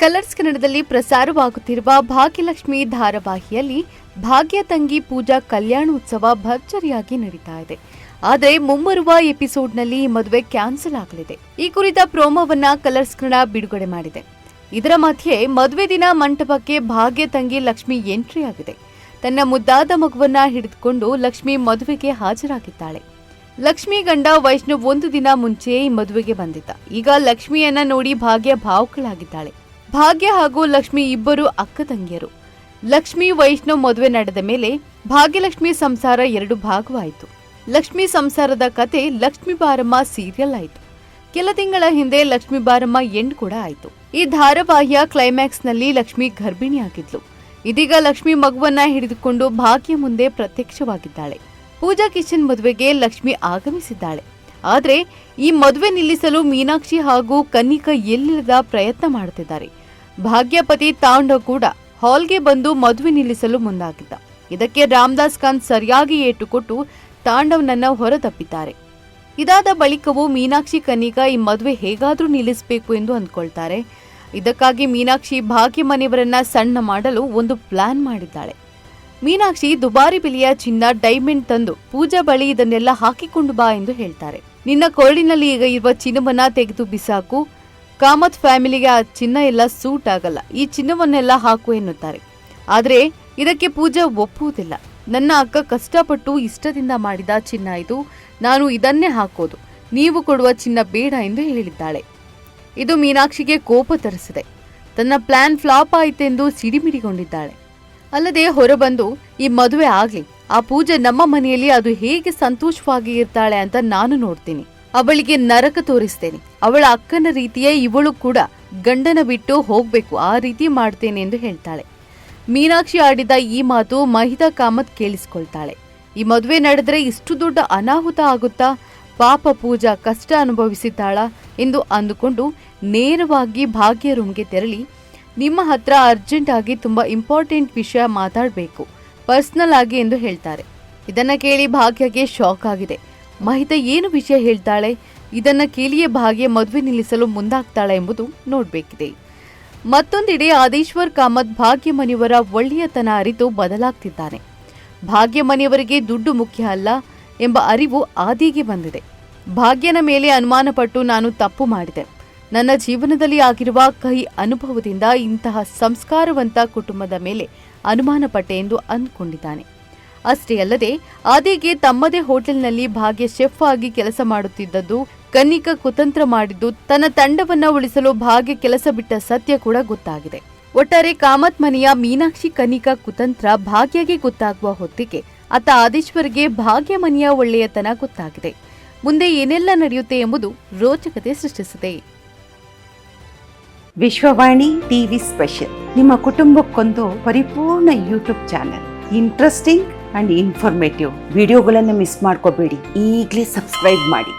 Colours ಕನ್ನಡದಲ್ಲಿ ಪ್ರಸಾರವಾಗುತ್ತಿರುವ ಭಾಗ್ಯಲಕ್ಷ್ಮಿ ಧಾರಾವಾಹಿಯಲ್ಲಿ ಭಾಗ್ಯ ತಂಗಿ ಪೂಜಾ ಕಲ್ಯಾಣೋತ್ಸವ ಭರ್ಜರಿಯಾಗಿ ನಡೀತಾ ಇದೆ. ಆದರೆ ಮುಂಬರುವ ಎಪಿಸೋಡ್ನಲ್ಲಿ ಈ ಮದುವೆ ಕ್ಯಾನ್ಸಲ್ ಆಗಲಿದೆ. ಈ ಕುರಿತ ಪ್ರೋಮೋವನ್ನ ಕಲರ್ಸ್ ಕನ್ನಡ ಬಿಡುಗಡೆ ಮಾಡಿದೆ. ಇದರ ಮಧ್ಯೆ ಮದುವೆ ದಿನ ಮಂಟಪಕ್ಕೆ ಭಾಗ್ಯ ತಂಗಿ ಲಕ್ಷ್ಮಿ ಎಂಟ್ರಿ ಆಗಿದೆ. ತನ್ನ ಮುದ್ದಾದ ಮಗುವನ್ನ ಹಿಡಿದುಕೊಂಡು ಲಕ್ಷ್ಮಿ ಮದುವೆಗೆ ಹಾಜರಾಗಿದ್ದಾಳೆ. ಲಕ್ಷ್ಮಿ ಗಂಡ ವೈಷ್ಣವ್ ಒಂದು ದಿನ ಮುಂಚೆ ಈ ಮದುವೆಗೆ ಬಂದಿದ್ದ. ಈಗ ಲಕ್ಷ್ಮಿಯನ್ನ ನೋಡಿ ಭಾಗ್ಯ ಭಾವುಕಳಾಗಿದ್ದಾಳೆ. ಭಾಗ್ಯ ಹಾಗೂ ಲಕ್ಷ್ಮಿ ಇಬ್ಬರು ಅಕ್ಕ ತಂಗಿಯರು. ಲಕ್ಷ್ಮಿ, ವೈಷ್ಣವ್ ಮದುವೆ ನಡೆದ ಮೇಲೆ ಭಾಗ್ಯಲಕ್ಷ್ಮಿ ಸಂಸಾರ ಎರಡು ಭಾಗವಾಯಿತು. ಲಕ್ಷ್ಮಿ ಸಂಸಾರದ ಕತೆ ಲಕ್ಷ್ಮಿ ಬಾರಮ್ಮ ಸೀರಿಯಲ್ ಆಯಿತು. ಕೆಲ ತಿಂಗಳ ಹಿಂದೆ ಲಕ್ಷ್ಮಿ ಬಾರಮ್ಮ ಎಂಡ್ ಕೂಡ ಆಯಿತು. ಈ ಧಾರಾವಾಹಿಯ ಕ್ಲೈಮ್ಯಾಕ್ಸ್ನಲ್ಲಿ ಲಕ್ಷ್ಮಿ ಗರ್ಭಿಣಿಯಾಗಿದ್ಲು ಇದೀಗ ಲಕ್ಷ್ಮಿ ಮಗುವನ್ನ ಹಿಡಿದುಕೊಂಡು ಭಾಗ್ಯ ಮುಂದೆ ಪ್ರತ್ಯಕ್ಷವಾಗಿದ್ದಾಳೆ. ಪೂಜಾ ಕಿಶನ್ ಮದುವೆಗೆ ಲಕ್ಷ್ಮಿ ಆಗಮಿಸಿದ್ದಾಳೆ. ಆದರೆ ಈ ಮದುವೆ ನಿಲ್ಲಿಸಲು ಮೀನಾಕ್ಷಿ ಹಾಗೂ ಕನ್ನಿಕಾ ಎಲ್ಲಿಲ್ಲದ ಪ್ರಯತ್ನ ಮಾಡುತ್ತಿದ್ದಾರೆ ಭಾಗ್ಯಪತಿ ತಾಂಡವ್ ಕೂಡ ಹಾಲ್ಗೆ ಬಂದು ಮದುವೆ ನಿಲ್ಲಿಸಲು ಮುಂದಾಗಿದ್ದ. ಇದಕ್ಕೆ ರಾಮದಾಸ್ ಖಾನ್ ಸರಿಯಾಗಿ ಏಟು ಕೊಟ್ಟು ತಾಂಡವ್ನನ್ನ ಹೊರತಪ್ಪಿದ್ದಾರೆ. ಇದಾದ ಬಳಿಕವೂ ಮೀನಾಕ್ಷಿ ಕನ್ನಿಕಾ ಈ ಮದುವೆ ಹೇಗಾದರೂ ನಿಲ್ಲಿಸಬೇಕು ಎಂದು ಅಂದ್ಕೊಳ್ತಾರೆ. ಇದಕ್ಕಾಗಿ ಮೀನಾಕ್ಷಿ ಭಾಗ್ಯ ಮನೆಯವರನ್ನ ಸಣ್ಣ ಮಾಡಲು ಒಂದು ಪ್ಲಾನ್ ಮಾಡಿದ್ದಾಳೆ. ಮೀನಾಕ್ಷಿ ದುಬಾರಿ ಬಿಲಿಯ ಚಿನ್ನ ಡೈಮಂಡ್ ತಂದು ಪೂಜಾ ಬಳಿ ಇದನ್ನೆಲ್ಲ ಹಾಕಿಕೊಂಡು ಬಾ ಎಂದು ಹೇಳ್ತಾರೆ. ನಿನ್ನ ಕೊರಳಿನಲ್ಲಿ ಈಗ ಇರುವ ಚಿನ್ನವನ್ನ ತೆಗೆದು ಬಿಸಾಕು. ಕಾಮತ್ ಫ್ಯಾಮಿಲಿಗೆ ಆ ಚಿನ್ನ ಎಲ್ಲ ಸೂಟ್ ಆಗಲ್ಲ. ಈ ಚಿನ್ನವನ್ನೆಲ್ಲ ಹಾಕು ಎನ್ನುತ್ತಾರೆ. ಆದರೆ ಇದಕ್ಕೆ ಪೂಜಾ ಒಪ್ಪುವುದಿಲ್ಲ. ನನ್ನ ಅಕ್ಕ ಕಷ್ಟಪಟ್ಟು ಇಷ್ಟದಿಂದ ಮಾಡಿದ ಚಿನ್ನ ಇದು. ನಾನು ಇದನ್ನೇ ಹಾಕೋದು. ನೀವು ಕೊಡುವ ಚಿನ್ನ ಬೇಡ ಎಂದು ಹೇಳಿದ್ದಾಳೆ. ಇದು ಮೀನಾಕ್ಷಿಗೆ ಕೋಪ ತರಿಸಿದೆ. ತನ್ನ ಪ್ಲಾನ್ ಫ್ಲಾಪ್ ಆಯಿತೆಂದು ಸಿಡಿಮಿಡಿಗೊಂಡಿದ್ದಾಳೆ. ಅಲ್ಲದೆ ಹೊರಬಂದು, ಈ ಮದುವೆ ಆಗಲಿ. ಆ ಪೂಜೆ ನಮ್ಮ ಮನೆಯಲ್ಲಿ ಅದು ಹೇಗೆ ಸಂತೋಷವಾಗಿ ಇರ್ತಾಳೆ ಅಂತ ನಾನು ನೋಡ್ತೀನಿ. ಅವಳಿಗೆ ನರಕ ತೋರಿಸ್ತೇನೆ. ಅವಳ ಅಕ್ಕನ ರೀತಿಯೇ ಇವಳು ಕೂಡ ಗಂಡನ ಬಿಟ್ಟು ಹೋಗ್ಬೇಕು, ಆ ರೀತಿ ಮಾಡ್ತೇನೆ ಎಂದು ಹೇಳ್ತಾಳೆ. ಮೀನಾಕ್ಷಿ ಆಡಿದ ಈ ಮಾತು ಮಹಿತಾ ಕಾಮತ್ ಕೇಳಿಸ್ಕೊಳ್ತಾಳೆ. ಈ ಮದುವೆ ನಡೆದ್ರೆ ಇಷ್ಟು ದೊಡ್ಡ ಅನಾಹುತ ಆಗುತ್ತಾ? ಪಾಪ ಪೂಜಾ ಕಷ್ಟ ಅನುಭವಿಸಿದ್ದಾಳ ಎಂದು ಅಂದುಕೊಂಡು ನೇರವಾಗಿ ಭಾಗ್ಯ ರೂಮ್ಗೆ ತೆರಳಿ, ನಿಮ್ಮ ಹತ್ರ ಅರ್ಜೆಂಟ್ ಆಗಿ ತುಂಬ ಇಂಪಾರ್ಟೆಂಟ್ ವಿಷಯ ಮಾತಾಡಬೇಕು ಪರ್ಸ್ನಲ್ ಆಗಿ ಎಂದು ಹೇಳ್ತಾರೆ. ಇದನ್ನ ಕೇಳಿ ಭಾಗ್ಯಗೆ ಶಾಕ್ ಆಗಿದೆ. ಮಹಿತ ಏನು ವಿಷಯ ಹೇಳ್ತಾಳೆ? ಇದನ್ನ ಕೇಳಿಯೇ ಭಾಗ್ಯ ಮದುವೆ ನಿಲ್ಲಿಸಲು ಮುಂದಾಗ್ತಾಳೆ ಎಂಬುದು ನೋಡಬೇಕಿದೆ. ಮತ್ತೊಂದೆಡೆ ಆದೇಶ್ವರ್ ಕಾಮತ್ ಭಾಗ್ಯಮನಿಯವರ ಒಳ್ಳೆಯತನ ಅರಿತು ಬದಲಾಗ್ತಿದ್ದಾನೆ. ಭಾಗ್ಯಮನಿಯವರಿಗೆ ದುಡ್ಡು ಮುಖ್ಯ ಅಲ್ಲ ಎಂಬ ಅರಿವು ಆದಿಗೆ ಬಂದಿದೆ. ಭಾಗ್ಯನ ಮೇಲೆ ಅನುಮಾನಪಟ್ಟು ನಾನು ತಪ್ಪು ಮಾಡಿದೆ. ನನ್ನ ಜೀವನದಲ್ಲಿ ಆಗಿರುವ ಕಹಿ ಅನುಭವದಿಂದ ಇಂತಹ ಸಂಸ್ಕಾರವಂತ ಕುಟುಂಬದ ಮೇಲೆ ಅನುಮಾನಪಟ್ಟೆ ಎಂದು ಅಂದ್ಕೊಂಡಿದ್ದಾನೆ. ಅಷ್ಟೇ ಅಲ್ಲದೆ, ಆದಿಗೆ ತಮ್ಮದೇ ಹೋಟೆಲ್ನಲ್ಲಿ ಭಾಗ್ಯ ಶೆಫ್ ಆಗಿ ಕೆಲಸ ಮಾಡುತ್ತಿದ್ದದ್ದು, ಕನ್ನಿಕಾ ಕುತಂತ್ರ ಮಾಡಿದ್ದು, ತನ್ನ ತಂಡವನ್ನ ಉಳಿಸಲು ಭಾಗ್ಯ ಕೆಲಸ ಬಿಟ್ಟ ಸತ್ಯ ಕೂಡ ಗೊತ್ತಾಗಿದೆ. ಒಟ್ಟಾರೆ ಕಾಮತ್ ಮನೆಯ ಮೀನಾಕ್ಷಿ ಕನಿಕಾ ಕುತಂತ್ರ ಭಾಗ್ಯಗೆ ಗೊತ್ತಾಗುವ ಹೊತ್ತಿಗೆ ಆತ ಆದೇಶ್ವರ್ಗೆ ಭಾಗ್ಯ ಮನೆಯ ಒಳ್ಳೆಯತನ ಗೊತ್ತಾಗಿದೆ. ಮುಂದೆ ಏನೆಲ್ಲ ನಡೆಯುತ್ತೆ ಎಂಬುದು ರೋಚಕತೆ ಸೃಷ್ಟಿಸಿದೆ ವಿಶ್ವವಾಣಿ ಟಿವಿ ಸ್ಪೆಷಲ್. ನಿಮ್ಮ ಕುಟುಂಬಕ್ಕೊಂದು ಪರಿಪೂರ್ಣ YouTube channel. Interesting and informative ವಿಡಿಯೋಗಳನ್ನು ಮಿಸ್ ಮಾಡ್ಕೋಬೇಡಿ. ಈಗಲೇ ಸಬ್ಸ್ಕ್ರೈಬ್ ಮಾಡಿ.